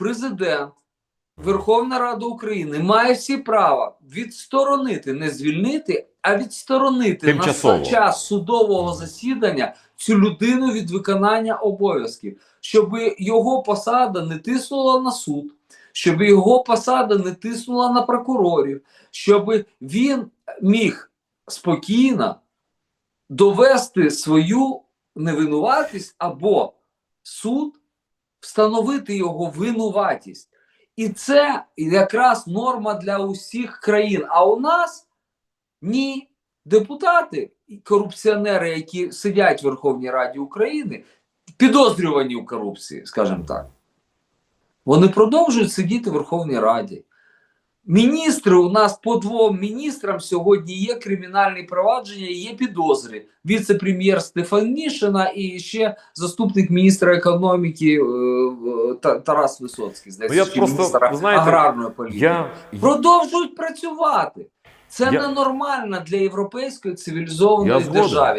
президент, Верховна Рада України має всі права відсторонити, не звільнити, а відсторонити Тимчасово. на час судового засідання цю людину від виконання обов'язків, щоб його посада не тиснула на суд, щоб його посада не тиснула на прокурорів, щоб він міг спокійно довести свою невинуватість або суд встановити його винуватість. І це якраз норма для усіх країн. А у нас ні. Депутати, корупціонери, які сидять в Верховній Раді України, підозрювані в корупції, скажімо так, вони продовжують сидіти в Верховній Раді. Міністри у нас по двом міністрам сьогодні є кримінальні провадження, і є підозри. Віце-прем'єр Стефанішина і ще заступник міністра економіки е, е, Та- Тарас Висоцький, здається, Ну, я просто, міністр ви знаєте, аграрної політики. Я, Продовжують працювати. Це Я- ненормально для європейської цивілізованої держави.